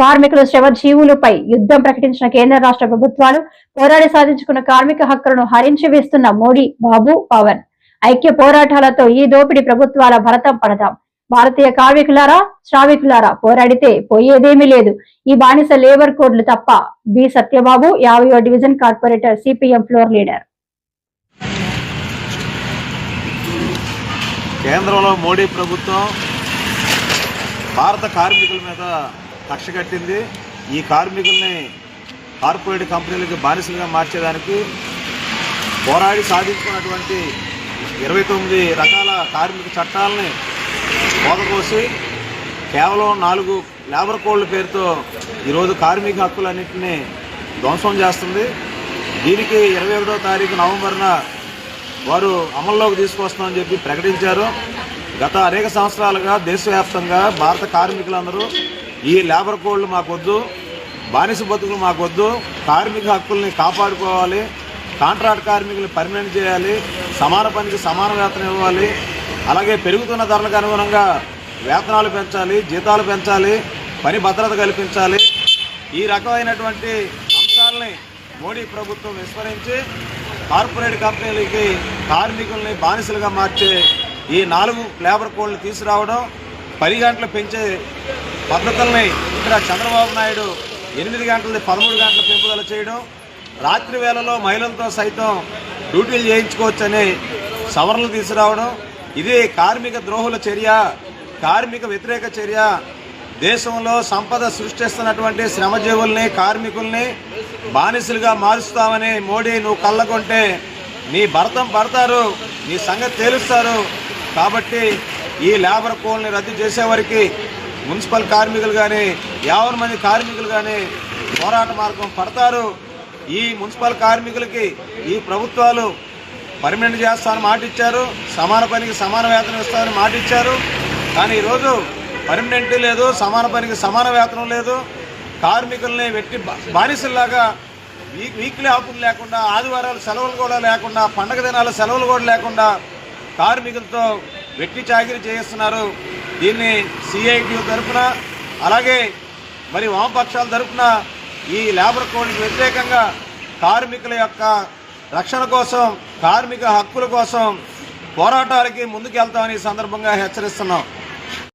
కార్మికుల శ్రమజీవులపై యుద్ధం ప్రకటించిన కేంద్ర రాష్ట్ర ప్రభుత్వాలు పోరాడి సాధించుకున్న కార్మిక హక్కులను హరించి వేస్తున్న మోడీ బాబు పవన్. ఐక్య పోరాటాలతో ఈ దోపిడీ ప్రభుత్వాల భరతం పడదాం భారతీయ కార్మికులారా శ్రామికులారా పోరాడితే పోయేదేమీ లేదు. ఈ బానిస లేబర్ కోడ్లు తప్ప బి సత్యబాబు యాభైవ division corporator CPM floor leader. కేంద్రంలో మోడీ ప్రభుత్వం భారత కార్మికుల మీద కక్ష కట్టింది. ఈ కార్మికుల్ని కార్పొరేట్ కంపెనీలకు బానిసలుగా మార్చేదానికి పోరాడి సాధించుకున్నటువంటి ఇరవై తొమ్మిది రకాల కార్మిక చట్టాలని పోతకోసి కేవలం నాలుగు లేబర్ కోడ్ల పేరుతో ఈరోజు కార్మిక హక్కులన్నింటినీ ధ్వంసం చేస్తుంది. దీనికి ఇరవై ఒకటో తారీఖు నవంబర్న వారు అమల్లోకి తీసుకొస్తామని చెప్పి ప్రకటించారు. గత అనేక సంవత్సరాలుగా దేశవ్యాప్తంగా భారత కార్మికులందరూ ఈ లేబర్ కోడ్లు మాకొద్దు బానిస బతుకులు మాకొద్దు కార్మిక హక్కుల్ని కాపాడుకోవాలి కాంట్రాక్ట్ కార్మికులు పర్మనెంట్ చేయాలి సమాన పనికి సమాన వేతనం ఇవ్వాలి అలాగే పెరుగుతున్న ధరలకు అనుగుణంగా వేతనాలు పెంచాలి జీతాలు పెంచాలి పని భద్రత కల్పించాలి. ఈ రకమైనటువంటి అంశాలని మోడీ ప్రభుత్వం విస్మరించి కార్పొరేట్ కంపెనీలకి కార్మికుల్ని బానిసలుగా మార్చే ఈ నాలుగు లేబర్ కోడ్లు తీసుకురావడం పది గంటలు పెంచే పద్ధతుల్ని ఇక్కడ చంద్రబాబు నాయుడు ఎనిమిది గంటలది పదమూడు గంటల పెంపుదల చేయడం రాత్రి వేళలో మహిళలతో సైతం డ్యూటీలు చేయించుకోవచ్చని సవరణలు తీసుకురావడం ఇది కార్మిక ద్రోహుల చర్య కార్మిక వ్యతిరేక చర్య. దేశంలో సంపద సృష్టిస్తున్నటువంటి శ్రమజీవుల్ని కార్మికుల్ని బానిసలుగా మారుస్తామని మోడీ నువ్వు కళ్ళకుంటే నీ భరతం పడతారు నీ సంగతి తేలుస్తారు. కాబట్టి ఈ లేబర్ కోడ్ని రద్దు చేసేవారికి మున్సిపల్ కార్మికులు కానీ యాభై మంది కార్మికులు కానీ పోరాట మార్గం పడతారు. ఈ మున్సిపల్ కార్మికులకి ఈ ప్రభుత్వాలు పర్మనెంట్ చేస్తామని మాట ఇచ్చారు సమాన పనికి సమాన వేతనం ఇస్తామని మాట ఇచ్చారు కానీ ఈరోజు పర్మనెంట్ లేదు సమాన పనికి సమాన వేతనం లేదు. కార్మికుల్ని వెట్టి బానిసల్లాగా వీక్ వీక్లీ ఆఫ్లు లేకుండా ఆదివారాలు సెలవులు కూడా లేకుండా పండగ దినాల సెలవులు కూడా లేకుండా కార్మికులతో వెట్టి చాకిరీ చేయిస్తున్నారు. దీన్ని సిఐటి తరఫున అలాగే మరి వామపక్షాల తరఫున ఈ లేబర్ కోడ్కి వ్యతిరేకంగా కార్మికుల యొక్క రక్షణ కోసం కార్మిక హక్కుల కోసం పోరాటాలకి ముందుకెళ్తామని ఈ సందర్భంగా హెచ్చరిస్తున్నాం.